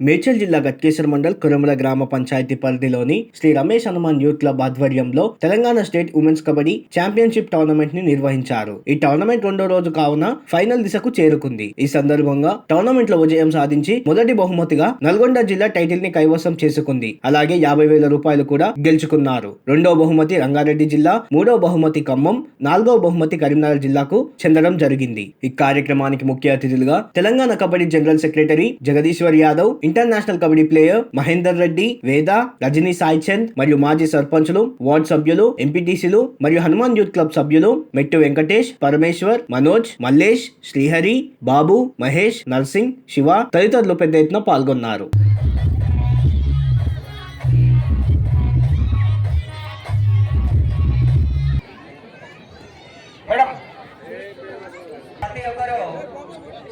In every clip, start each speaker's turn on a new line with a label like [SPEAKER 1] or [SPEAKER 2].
[SPEAKER 1] మేడ్చల్ జిల్లా గట్కేశ్వర మండల్ కురమల గ్రామ పంచాయతీ పరిధిలోని శ్రీ రమేష్ హనుమాన్ యూత్ క్లబ్ ఆధ్వర్యంలో Telangana state women's kabaddi championship టోర్నమెంట్ని నిర్వహించారు. ఈ టోర్నమెంట్ రెండో రోజు కావున ఫైనల్ దిశకు చేరుకుంది. ఈ సందర్భంగా టోర్నమెంట్లో విజయం సాధించి మొదటి బహుమతిగా నల్గొండ జిల్లా టైటిల్ని కైవసం చేసుకుంది. అలాగే యాభై వేల రూపాయలు కూడా గెలుచుకున్నారు. రెండో బహుమతి రంగారెడ్డి జిల్లా మూడో బహుమతి ఖమ్మం నాలుగో బహుమతి కరీంనగర్ జిల్లాకు చెందడం జరిగింది. ఈ కార్యక్రమానికి ముఖ్య అతిథులుగా Telangana kabaddi general secretary Jagadishwar Yadav international kabaddi player Mahender Reddy Veda Rajani Sai Chand మరియు మాజీ సర్పంచులు వార్డ్ సభ్యులు ఎంపీటీసీలు మరియు హనుమాన్ యూత్ క్లబ్ సభ్యులు మెట్టు వెంకటేష్ పరమేశ్వర్ మనోజ్ మల్లేష్ శ్రీహరి బాబు మహేష్ నర్సింగ్ శివ తదితరులు పెద్ద ఎత్తున పాల్గొన్నారు.
[SPEAKER 2] ప్రతి ఒక్కరు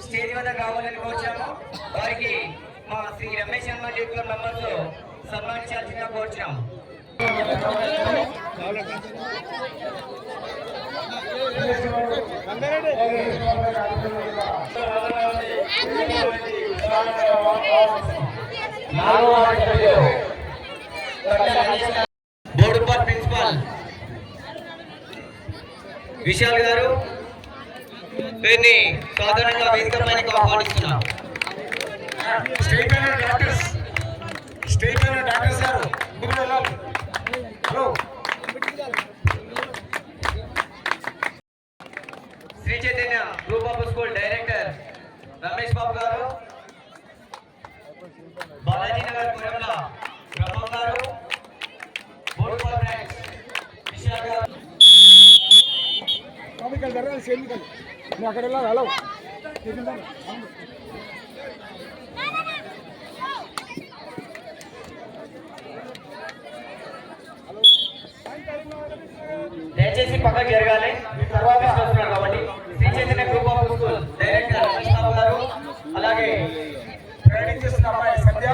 [SPEAKER 2] స్టేజ్ వద్ద కావాలని కోరుచాము. వారికి మా శ్రీ రమేష్ అన్న యూట్యూబ్ మెంబర్స్ సన్మానించాల్సిందిగా కోరుచున్నాం బోడుపాల్ ప్రిన్సిపాల్. విశాల్ గారు వీరిని సాధారణంగా వేదిక పైన ఆహ్వానిస్తున్నాం
[SPEAKER 3] స్టేట్ అయిన డాక్టర్స్ స్టేట్ అయిన డాక్టర్స్ గారు ముందుకు వెళ్ళాలి. Hello.
[SPEAKER 2] Sri Chaitanya group of school director Ramesh Babu గారు బాలాజీ నగర్ పురంల బ్రహ్మం గారు బోడుపల్ బ్రాంచ్ విశాల్ గారు.
[SPEAKER 3] ఇక్కడ నువ్వు అక్కడ వెళ్ళాలి హలో.
[SPEAKER 2] దయచేసి పక్కకు జరగాలి. తర్వాత వస్తున్నారు కాబట్టి Sri Chaitanya group of school director Ramesh గారు అలాగే
[SPEAKER 3] ట్రైనింగ్ అమ్మాయి సంధ్య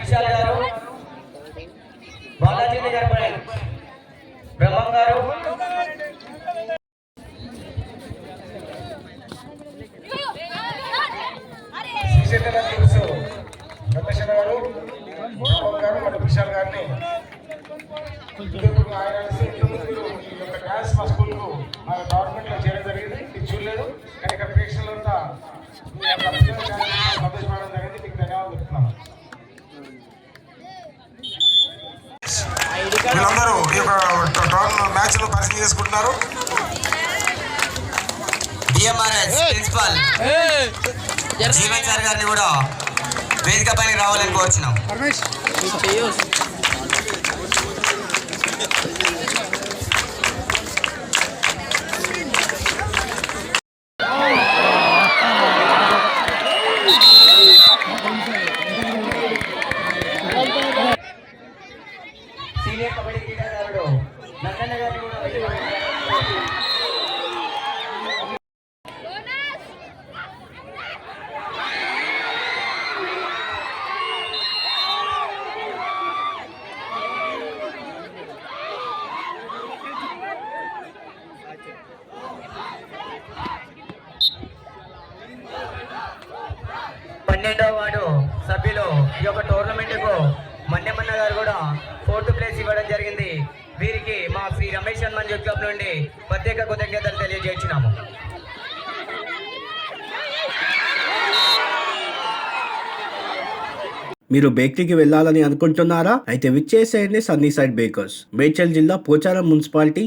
[SPEAKER 2] విశాల్ గారు బాలాజీ నగర్ బ్రాంచ్ బ్రహ్మం గారు.
[SPEAKER 3] శ్రీచైతన్య తెలుసు రమేష్ గారు గారు మరియు విశాల్ గారిని. ఆయన మన గవర్నమెంట్లో చేయడం జరిగింది. ఇది చూడలేదు. కానీ ఇక్కడ ప్రేక్షకులంతా సంతోషపడడం జరిగింది. మీకు ధన్యవాదాలు చెప్తున్నాను వీళ్ళందరూ ఈ యొక్క టోర్న్ మ్యాచ్లో పరిచయం చేసుకుంటున్నారు.
[SPEAKER 2] డిఎంఆర్ఎస్ ప్రిన్సిపల్ జీవన్ సార్ గారిని కూడా వేదిక పైన రావాలని కోరుచున్నాం సీనియర్ కబడ్డీ క్రీడాకారుడు నందన్న గారిని కూడా వేదిక పైన పన్నెండవ వార్డు సభ్యులు ఈ యొక్క టోర్నమెంట్కు మన్నెమన్న గారు కూడా ఫోర్త్ ప్లేస్ ఇవ్వడం జరిగింది. వీరికి మా శ్రీ రమేష్ హనుమాన్ యూత్ క్లబ్ నుండి ప్రత్యేక కృతజ్ఞతలు తెలియజేస్తున్నాము.
[SPEAKER 1] మీరు బేకరీకి వెళ్ళాలని అనుకుంటున్నారా? అయితే విచ్చేసేయండి సన్నీ సైడ్ బేకర్స్. మేడ్చల్ జిల్లా Pocharam municipality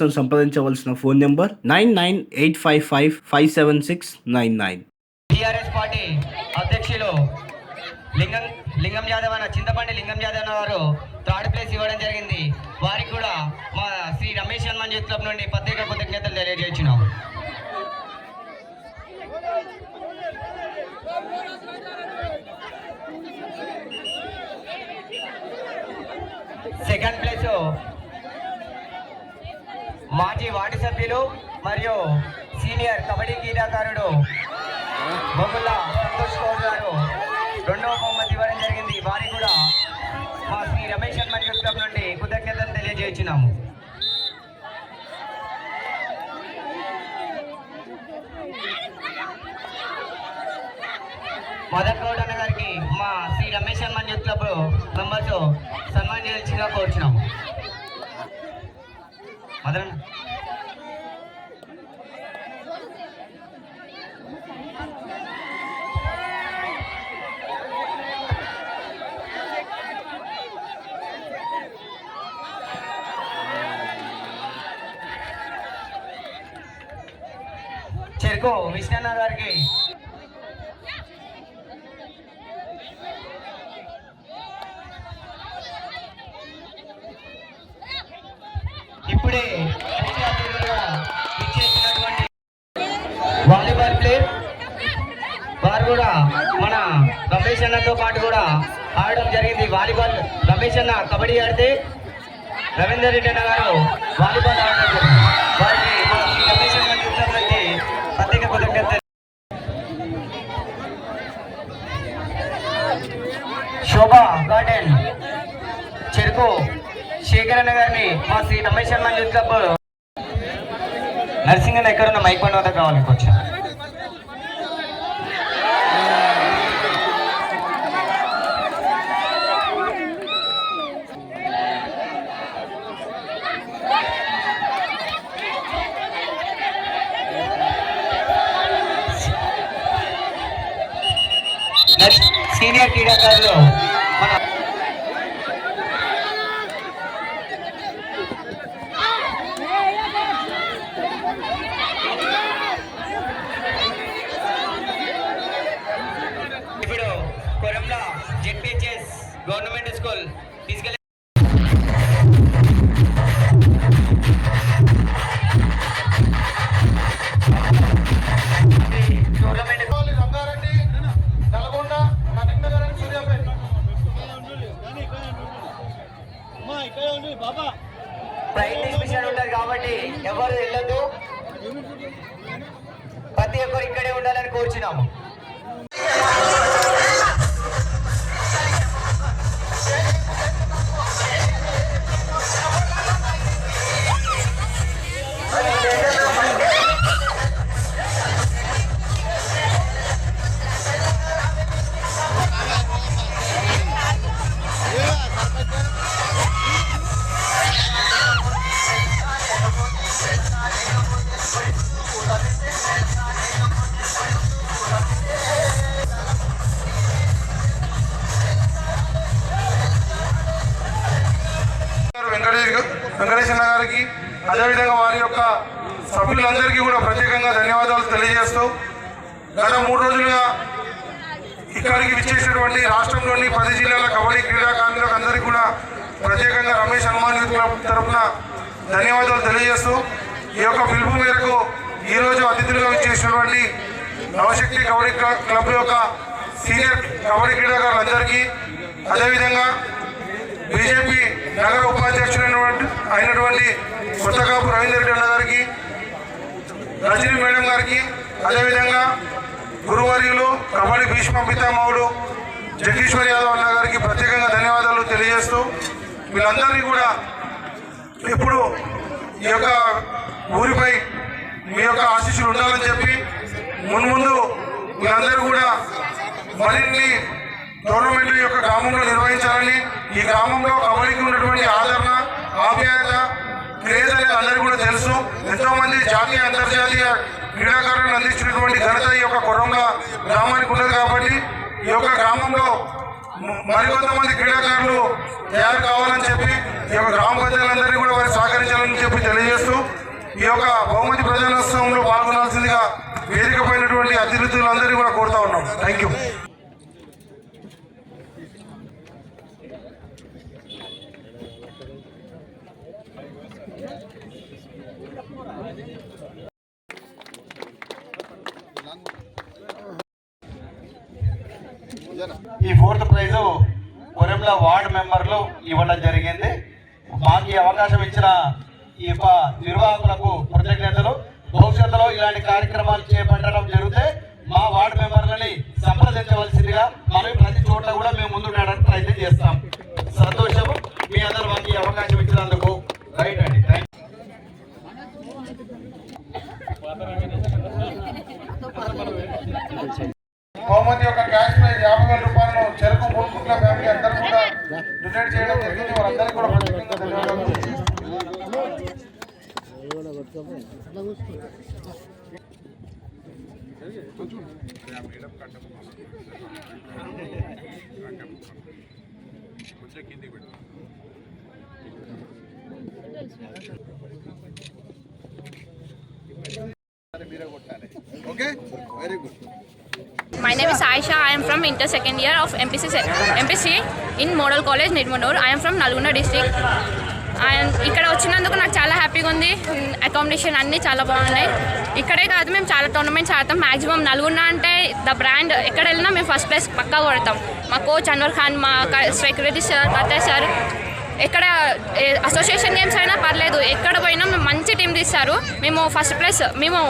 [SPEAKER 1] కోసం సంప్రదించవలసిన phone number nine nine eight five five five seven six nine nine.
[SPEAKER 2] TRS party అధ్యక్షులు లింగం లింగం యాదవ్ అన్న చింతపండి లింగం యాదవ్ అన్న వారు థర్డ్ ప్లేస్ ఇవ్వడం జరిగింది. వారికి కూడా మా శ్రీ రమేష్ హనుమాన్ యూత్ నుండి ప్రత్యేక కృతజ్ఞతలు తెలియజేస్తున్నాము సెకండ్ ప్లేస్ మాజీ వార్డు సభ్యులు మరియు సీనియర్ కబడ్డీ క్రీడాకారుడు బొగుల్లా సంతోష్ గౌడ్ గారు. రెండవ బహుమతి ఇవ్వడం జరిగింది. వారి కూడా మా శ్రీ రమేష్ శర్మ యూత్ క్లబ్ నుండి కృతజ్ఞతలు తెలియజేస్తున్నాము. మదన్ గౌడ్ అన్న గారికి మా Shri Ramesh Sharma youth club members సన్మానం చేయాల్సిందిగా అదన చెరుకు విష్ణన్న గారికి. ఇప్పుడే ముఖ్య అతిథులుగా ఇచ్చేసినటువంటి వాలీబాల్ ప్లేయర్ వారు కూడా మన రమేష్ అన్నతో పాటు కూడా ఆడడం జరిగింది. వాలీబాల్ రమేష్ అన్న కబడ్డీ ఆడితే రవీందర్ రెడ్డి అన్న గారు వాలీబాల్ ఆడడం వారికి రమేష్ అన్న యూట్యూబ్ ప్రత్యేక కృతజ్ఞత శోభా గార్డెన్ చెరుకు శేఖర్ అన్న గారిని మా శ్రీ రమేష్ అన్న యూత్ క్లబ్ నర్సింగ్ అన్న ఎక్కడున్న మైక్ పండుగ కావాలి కొంచెం సీనియర్ క్రీడాకారులు మన ఇప్పుడు కొరంలో జెడ్పిహెచ్ఎస్ గవర్నమెంట్ స్కూల్
[SPEAKER 3] ఉన్నటువంటి రాష్ట్రంలోని పది జిల్లాల కబడ్డీ క్రీడాకారులకు అందరికీ కూడా ప్రత్యేకంగా రమేష్ హనుమాన్ క్లబ్ తరఫున ధన్యవాదాలు తెలియజేస్తూ ఈ యొక్క పిలుపు మేరకు ఈరోజు అతిథులుగా ఇచ్చేసినటువంటి నవశక్తి కబడ్డీ క్లబ్ యొక్క సీనియర్ కబడ్డీ క్రీడాకారులందరికీ అదేవిధంగా బీజేపీ నగర ఉపాధ్యక్షుడైనటువంటి అయినటువంటి కొత్తకాపు రవీందర్ రెడ్డి అన్న గారికి రజనీ మేడం గారికి అదేవిధంగా గురువర్యులు కబడ్డీ భీష్మ పితామహుడు జగదీశ్వర్ యాదవ్ అన్న గారికి ప్రత్యేకంగా ధన్యవాదాలు తెలియజేస్తూ వీళ్ళందరినీ కూడా ఇప్పుడు ఈ యొక్క ఊరిపై మీ యొక్క ఆశీస్సులు ఉండాలని చెప్పి మున్ముందు వీళ్ళందరూ కూడా మరిన్ని టోర్నమెంట్లు యొక్క గ్రామంలో నిర్వహించాలని ఈ గ్రామంలో కబడ్డీకి ఉన్నటువంటి ఆదరణ ఆప్యాయత క్రేజ్ అనేది అందరికీ కూడా తెలుసు. ఎంతోమంది జాతీయ అంతర్జాతీయ క్రీడాకారులను అందించినటువంటి ఘనత ఈ యొక్క కొరంగా గ్రామానికి ఉన్నది కాబట్టి ఈ యొక్క గ్రామంలో మరికొంతమంది క్రీడాకారులు తయారు కావాలని చెప్పి ఈ యొక్క గ్రామ ప్రజలందరినీ కూడా వారు సహకరించాలని చెప్పి తెలియజేస్తూ ఈ యొక్క బహుమతి ప్రజానోత్సవంలో పాల్గొనాల్సిందిగా వేదిక అతిథులందరినీ కూడా కోరుతా ఉన్నాం. థ్యాంక్ యూ ఈ ఫోర్త్ ప్రైజ్ కొరెంల
[SPEAKER 2] వంద వార్డు మెంబర్లు ఇవ్వడం జరిగింది. మాకు ఈ అవకాశం ఇచ్చిన ఈ యొక్క నిర్వాహకులకు కృతజ్ఞతలు. భవిష్యత్తులో ఇలాంటి కార్యక్రమాలు చేపట్టడం జరిగితే మా వార్డు మెంబర్లని సంప్రదించవలసిందిగా మనం ప్రతి చోట్ల కూడా మేము ముందు ప్రయత్నం చేస్తాం. సంతోషము. మీ అందరూ మాకు ఈ అవకాశం ఇచ్చినందుకు రైట్ అండి. థ్యాంక్
[SPEAKER 3] బహుమతి యొక్క క్యాష్ ప్రైజ్ యాభై వేల రూపాయలను చెరుకు మునుకుంట్ల ఫ్యామిలీ అందరూ కూడా డొనేట్ చేయడం జరిగింది. వారందరికీ కూడా ప్రత్యేకంగా ధన్యవాదాలు. మీరే కొట్టాలి okay?
[SPEAKER 4] Very good My name is Aisha. I am from inter second year of MPC in MPC in Model College Nidmanur. I am from district. And ఇక్కడ వచ్చినందుకు నాకు చాలా హ్యాపీగా ఉంది. అకామిడేషన్ అన్నీ చాలా బాగున్నాయి. ఇక్కడే కాదు మేము చాలా టోర్నమెంట్స్ ఆడతాం. మ్యాక్సిమం నల్గొండ అంటే ద బ్రాండ్ ఎక్కడ వెళ్ళినా మేము ఫస్ట్ ప్లేస్ పక్కా కొడతాం. మా కోచ్ అన్వర్ ఖాన్ మా సెక్రటరీ సార్ కర్తయ్య సార్ ఎక్కడ అసోసియేషన్ గేమ్స్ అయినా పర్లేదు. ఎక్కడ పోయినా మేము మంచి టీం తీస్తారు. మేము ఫస్ట్ ప్లేస్ మేము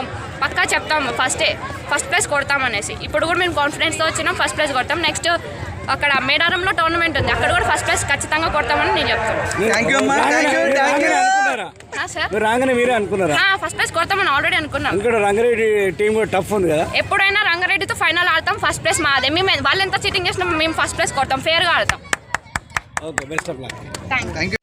[SPEAKER 4] పక్కా చెప్తాము ఫస్టే ఫస్ట్ ప్లేస్ కొడతాం అనేసి ఇప్పుడు కూడా మేము కాన్ఫిడెన్స్తో వచ్చినాం ఫస్ట్ ప్లేస్ కొడతాం. నెక్స్ట్ అక్కడ మేడారంలో టోర్నమెంట్ ఉంది. అక్కడ కూడా ఫస్ట్ ప్లేస్ ఖచ్చితంగా కొడతామని నేను చెప్తాను. ఆ, సార్
[SPEAKER 5] మీరు రాగానే మీరే అనుకున్నారా?
[SPEAKER 4] ఫస్ట్ ప్లేస్ కొడతామని ఆల్రెడీ అనుకున్నాం.
[SPEAKER 5] ఇక్కడ రంగారెడ్డి టీం కూడా టఫ్ ఉంది కదా?
[SPEAKER 4] ఎప్పుడైనా రంగారెడ్డితో ఫైనల్ ఆడతాం ఫస్ట్ ప్లేస్ మాదే. మేము వాళ్ళు ఎంత చీటింగ్ చేసినా మేము ఫస్ట్ ప్లేస్ కొడతాం ఫేర్గా ఆడతాం.
[SPEAKER 5] Okay best of luck
[SPEAKER 4] thank